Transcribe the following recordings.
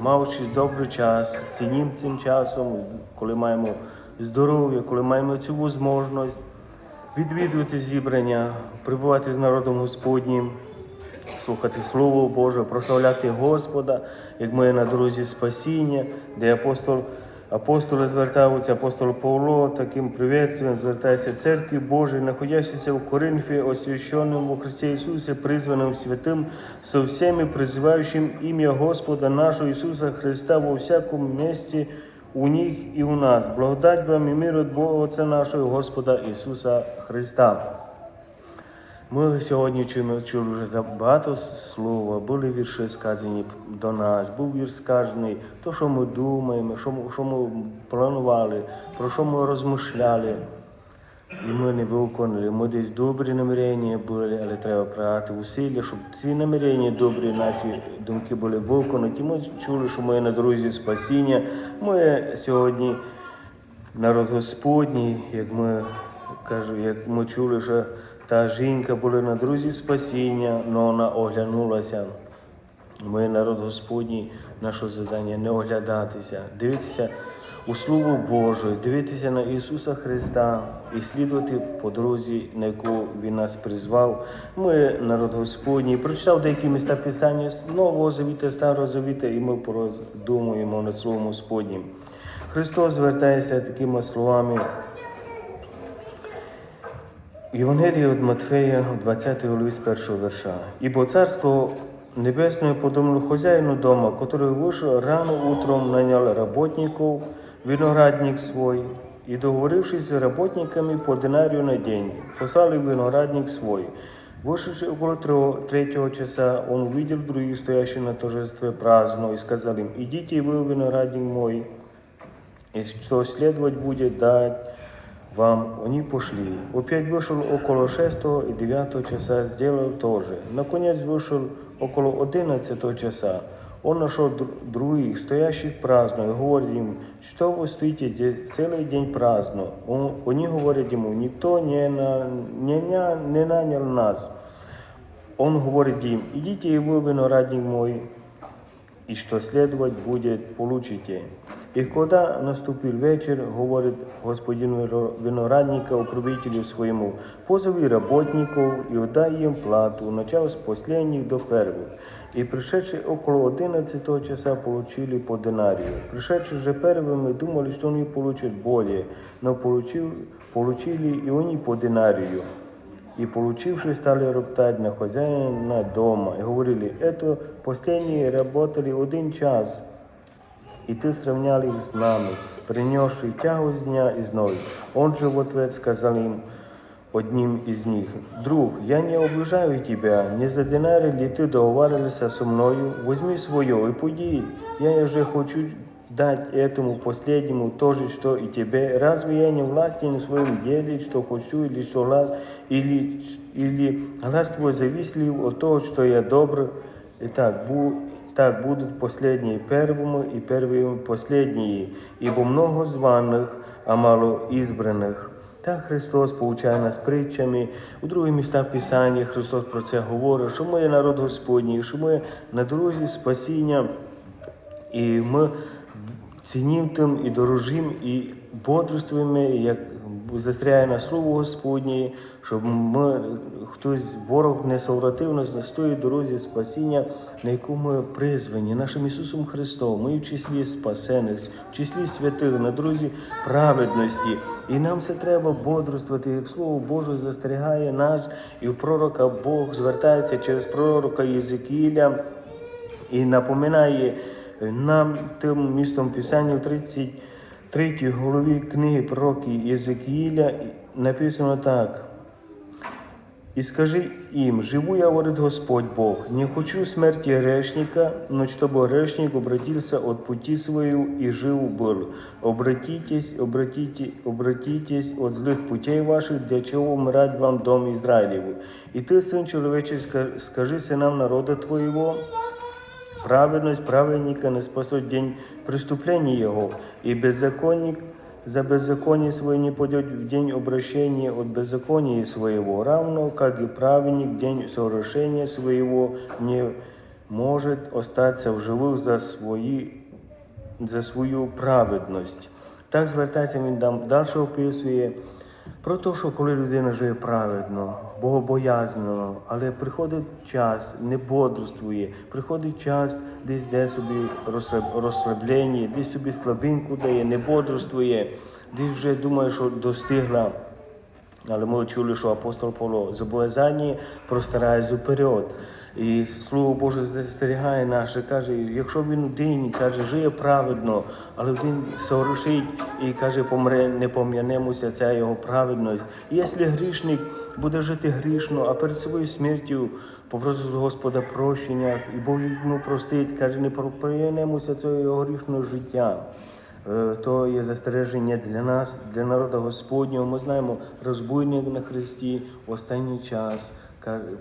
Маючи добрий час, цінім цим часом, коли маємо здоров'я, коли маємо цю можливість відвідувати зібрання, прибувати з народом Господнім, слухати Слово Боже, прославляти Господа, як ми на дорозі спасіння, де апостол, апостоли звертаються, апостол Павло таким приветствием звертається церкві Божій, находящейся в Коринфі, освященным во Христе Иисусе, призванным святым, со всеми призывающим имя Господа нашего Иисуса Христа во всяком месте у них и у нас. Благодать вам и мир от Бога Отца нашого Господа Ісуса Христа. Ми сьогодні чуємо чули вже за багато слова, були вірші сказані до нас, був вірш сказаний, то, що ми думаємо, що ми, що ми планували, про що ми розмишляли. І ми не виконали. Ми десь добрі намірення були, але треба прагати усилля, щоб ці намірення добрі, наші думки були виконані. Ми чули, що ми на дорозі спасіння. Ми сьогодні народ Господній, як ми кажу, як ми чули, що та жінка була на дорозі спасіння, але вона оглянулася. Ми народ Господній, наше завдання не оглядатися, дивитися у Слово Боже, дивитися на Ісуса Христа і слідувати по дорозі, на яку Він нас призвав. Ми, народ Господній, прочитав деякі міста Писання з Нового Завіта, Старого Завіта, і ми роздумуємо над Словом Господнім. Христос звертається такими словами. Євангелія від Матфея, 20 главі з першого верша. Ибо Царство Небесное подобно хозяину дома, который вышел рано утром, нанял работников, виноградник свой, и договорившись с работниками по динарию на день, послали виноградник свой. Вышедший около трех- третьего часа, он увидел других, стоящих на торжестве праздно, и сказал им, идите и вы в виноградник мой, и что следовать будет дать вам, они пошли. Опять вышел около шестого и девятого часа, сделал то же. Наконец вышел около одиннадцатого часа. Он нашел дру- других, стоящих праздно, и говорит им, что вы стоите здесь целый день праздно. Он- они говорят ему, никто не, на, не, ня- не нанял нас. Он говорит им, идите и вы, виноградник мой, и что следовать будет, получите. И когда наступил вечер, говорит господин вино- виноградника управителю своему, позови работников и отдай им плату, начав с последних до первых. И пришедшие около одиннадцатого часа получили по динарию. Пришедшие же первыми думали, что они получат более, но получил, получили и они по динарию. И получившие стали роптать на хозяина дома и говорили, это последние работали один час, и ты сравнял их с нами, принесший тягу с дня и зной. Он же в ответ сказал им, одним из них, «Друг, я не облужаю тебя, не за динары ли ты договаривался со мною? Возьми свое и пойди, я же хочу дать этому последнему то же, что и тебе. Разве я не властен в своем деле, что хочу, или что глаз, или, или глаз твой завистлив от того, что я добр? Итак, бу, так будут последние первому и первые последние, ибо много званых, а мало избранных. Так Христос poučає нас притчами. У других містах Писання Христос про це говорить, що ми є народ Господній, що ми на дорозі спасіння, і ми цінім тим і дорожим, і бодрствуємо, як застряє на слово Господнє, щоб ми, хтось, ворог не совратив нас на тої дорозі спасіння, на яку ми призвані нашим Ісусом Христом. Ми в числі спасених, в числі святих, на дорозі праведності. І нам це треба бодрствувати, як Слово Боже застерігає нас, і у пророка Бог звертається через пророка Єзекіля і напоминає нам тим містом Писання в 33 голові книги пророки Єзекіїля написано так. І скажи им, живу я, говорит Господь Бог, не хочу смерти грешника, но чтобы грешник обратился от пути свою и жив был. Обратитесь, обратите, обратитесь от злых путей ваших, для чего умирать вам дом Израилеву. И ты, сын человечий, ска- скажи сынам народа твоего, Праведность праведника не спасет день преступления его, и беззаконник за беззаконие свое не пойдет в день обращения от беззакония своего, равно как и праведник день совершения своего не може остаться в живых за, свої, за свою праведність. Так звертається він далі описує про те, що коли людина живе праведно, богобоязнено, але приходить час, не бодрствує, приходить час, десь де собі розслаблення, десь собі слабинку дає, не бодрствує, десь вже думає, що достигла. Але ми чули, що апостол Павло зобов'язання простирається вперед. І Слово Боже застерігає нас, і каже, якщо він один каже, живе праведно, але один согрішить і каже, помре, не пом'янемося ця його праведність. Якщо грішник буде жити грішно, а перед своєю смертю попросить Господа прощення, і Бог йому простить, каже, не пом'янемося цього його грішного життя. Е, То є застереження для нас, для народу Господнього. Ми знаємо, розбойник на Христі в останній час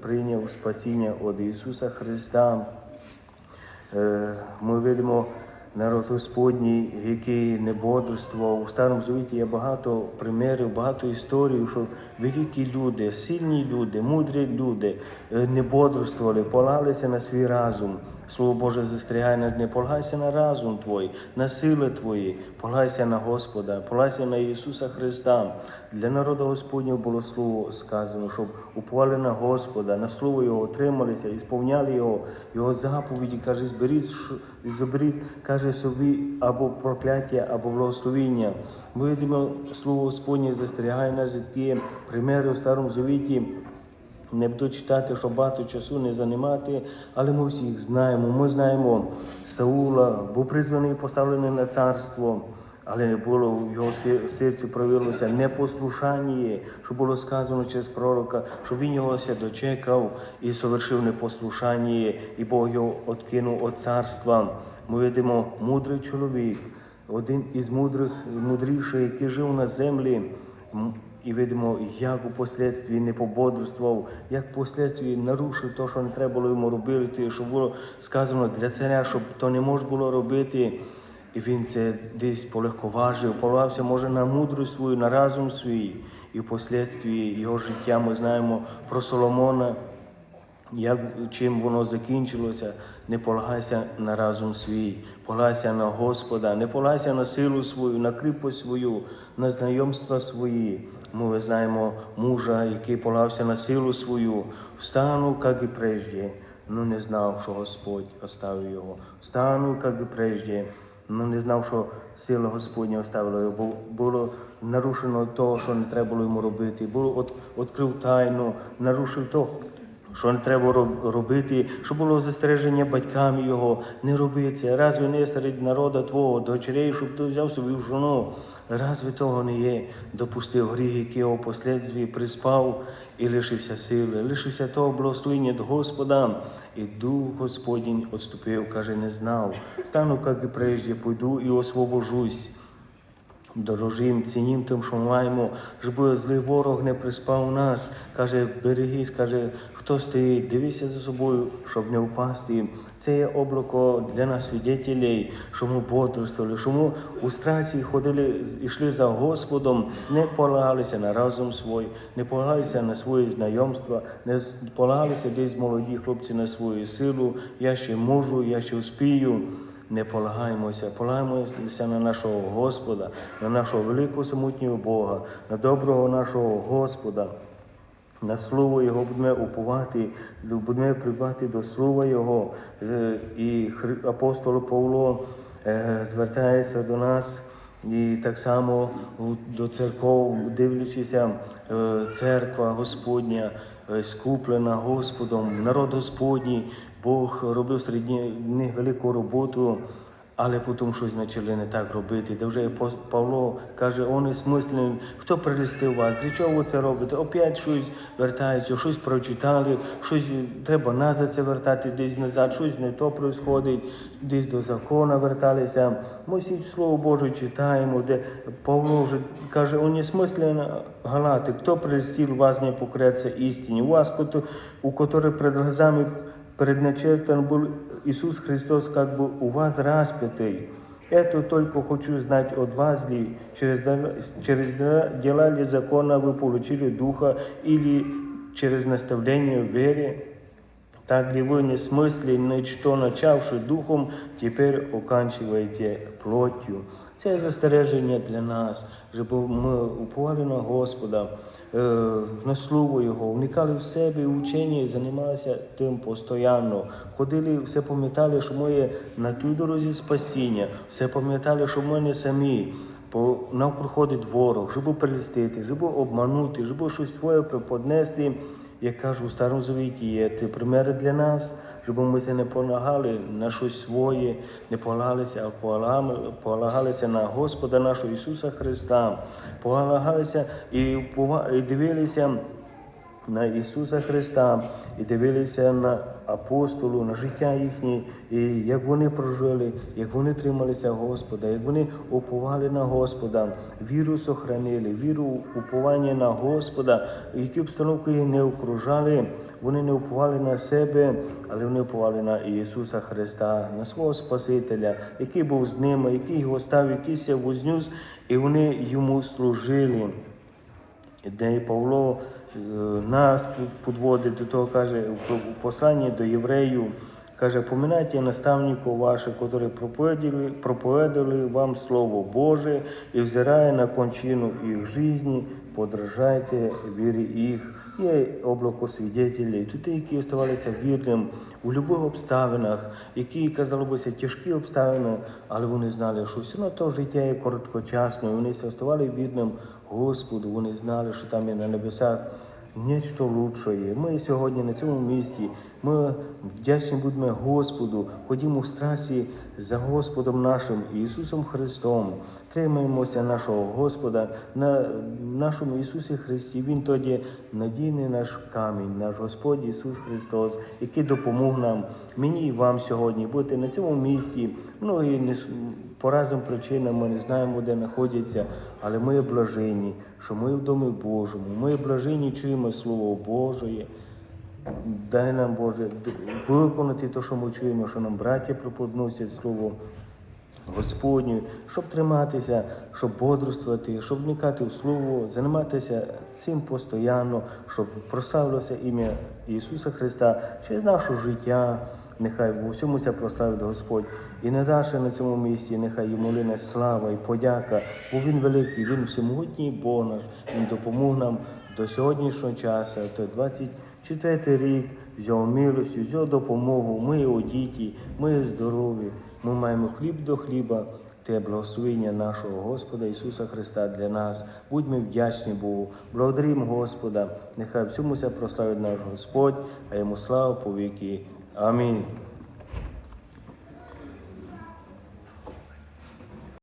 прийняв спасіння від Ісуса Христа. Е, Ми видимо народ Господній, який не бодрствував. У Старому Завіті є багато примірів, багато історій, що великі люди, сильні люди, мудрі люди е, не бодрствували, полагалися на свій разум. Слово Боже застерігає нас, не полагайся на разум твій, на сили твої, полагайся на Господа, полагайся на Ісуса Христа. Для народу Господнього було слово сказано, щоб уповали на Господа, на слово Його отрималися і сповняли Його, Його заповіді, каже, зберіть, зберіть, каже собі, або прокляття, або благословіння. Ми видимо, слово Господнє застерігає нас такі примери у Старому Завіті. Не буду читати, щоб багато часу не займати, але ми всіх знаємо. Ми знаємо Саула, був призваний і поставлений на царство, але не було в його сер- серцю проявилося непослушання, що було сказано через пророка, що він його ся дочекав і совершив непослушання, і Бог його откинув від царства. Ми видимо мудрий чоловік, один із мудрих, мудріших, який жив на землі. І видимо, як у последстві не пободрствував, як в нарушив те, що не треба було йому робити, що було сказано для царя, щоб то не можна було робити. І він це десь полегковажив, полагався, може, на мудрість свою, на разум свій. І в його життя ми знаємо про Соломона, як чим воно закінчилося, не полагайся на разум свій, полагайся на Господа, не полагайся на силу свою, на кріпость свою, на знайомства свої. Ми знаємо мужа, який полався на силу свою, встану, як і прежде, але не знав, що Господь оставив його. Встану, як і прежде, але не знав, що сила Господня оставила його, бо було нарушено того, що не треба було йому робити. Було відкрив тайну, нарушив то, що не треба робити, що було застереження батькам його, не роби це. Разве не серед народу твого, дочерей, щоб ти взяв собі жону? Разве того не є? Допустив гріх, який його впоследстві приспав і лишився сили, лишився того благословення від Господа. І Дух Господень відступив, каже, не знав. Стану, як і прежде, пойду і освобожусь. Дорожим, цінім тим, що маємо, щоб злий ворог не приспав нас. Каже, берегись, каже, хто стоїть, дивися за собою, щоб не впасти. Це є облако для нас свідетелей, що ми бодрствували, що ми у страці ходили, йшли за Господом, не полагалися на разум свій, не полагалися на свої знайомства, не полагалися десь молоді хлопці на свою силу. Я ще можу, я ще успію. Не полагаємося, полагаємося на нашого Господа, на нашого великого самотнього Бога, на доброго нашого Господа. На слово Його будемо уповати, будемо прибати до слова Його. Е, І апостол Павло е, звертається до нас і так само до церков, дивлячися, е, церква Господня скуплена Господом, народ Господній, Бог робив серед них велику роботу. Але потім щось почали не так робити. Де вже Павло каже, он смислений, хто прилістив вас, для чого ви це робите? Опять щось вертається, щось прочитали, щось треба назад це вертати, десь назад, щось не то происходить, десь до закону верталися. Ми всі Слово Боже читаємо, де Павло вже каже, он не галати, хто прилістив вас не покреться істині, у вас, у которой перед глазами предначертан был Иисус Христос как бы у вас распятый. Это только хочу знать от вас ли, через, дела- через дела- дела ли закона вы получили Духа или через наставление в вере. Так ли вы не смысле ничто начавши духом, тепер оканчиваєте плоттю. Це застереження для нас, щоб ми уповали на Господа, е, на Слово Його, вникали в себе і учення і займалися тим постійно. Ходили, все пам'ятали, що ми є на тій дорозі спасіння, все пам'ятали, що ми не самі. Бо навкруг ходить ворог, щоб прилістити, щоб обманути, щоб щось своє преподнести. Як кажу, у Старому Завіті є ті примери для нас, щоб ми це не полагали на щось своє, не полагалися, а полагалися на Господа нашого Ісуса Христа, полагалися і дивилися на Ісуса Христа і дивилися на апостолу, на життя їхнє, і як вони прожили, як вони трималися Господа, як вони уповали на Господа, віру сохранили, віру уповання на Господа, які обстановки не окружали, вони не уповали на себе, але вони уповали на Ісуса Христа, на свого Спасителя, який був з ними, який його став, який ся вознюс, і вони йому служили де Павло нас підводить до того, каже в посланні до євреїв, каже, поминайте наставників ваших, які проповідали, проповідали вам Слово Боже і взирає на кончину їх житті, подражайте вірі їх. Є облако свідетелів, тут які оставалися вірним у будь-яких обставинах, які, казало бися, тяжкі обставини, але вони знали, що все одно то життя є короткочасно, і вони оставали вірним Господу, вони знали, що там є на небесах нічто лучше. Ми сьогодні на цьому місці, ми вдячні будемо Господу, ходімо в страсі за Господом нашим Ісусом Христом. Тримаємося нашого Господа, на нашому Ісусі Христі. Він тоді надійний наш камінь, наш Господь Ісус Христос, який допомог нам, мені і вам сьогодні бути на цьому місці. Многі не по разним причинам ми не знаємо, де знаходяться, але ми є блаженні, що ми в Домі Божому, ми є блаженні, чуємо Слово Божє. Дай нам, Боже, виконати те, що ми чуємо, що нам браття преподносять Слово Господню, щоб триматися, щоб бодрствувати, щоб вникати в Слово, займатися цим постійно, щоб прославилося ім'я Ісуса Христа через наше життя. Нехай в усьому ся прославить Господь. І не надаше на цьому місці, нехай йому лине слава і подяка, бо Він великий, Він всемогутній Бог наш, Він допомог нам до сьогоднішнього часу, то 24 рік, взяв милостю, взяв допомогу, ми одіті, ми здорові, ми маємо хліб до хліба, те благословення нашого Господа Ісуса Христа для нас. Будьмо вдячні Богу, благодаримо Господа, нехай всьому ся прославить наш Господь, а йому слава по 아멘.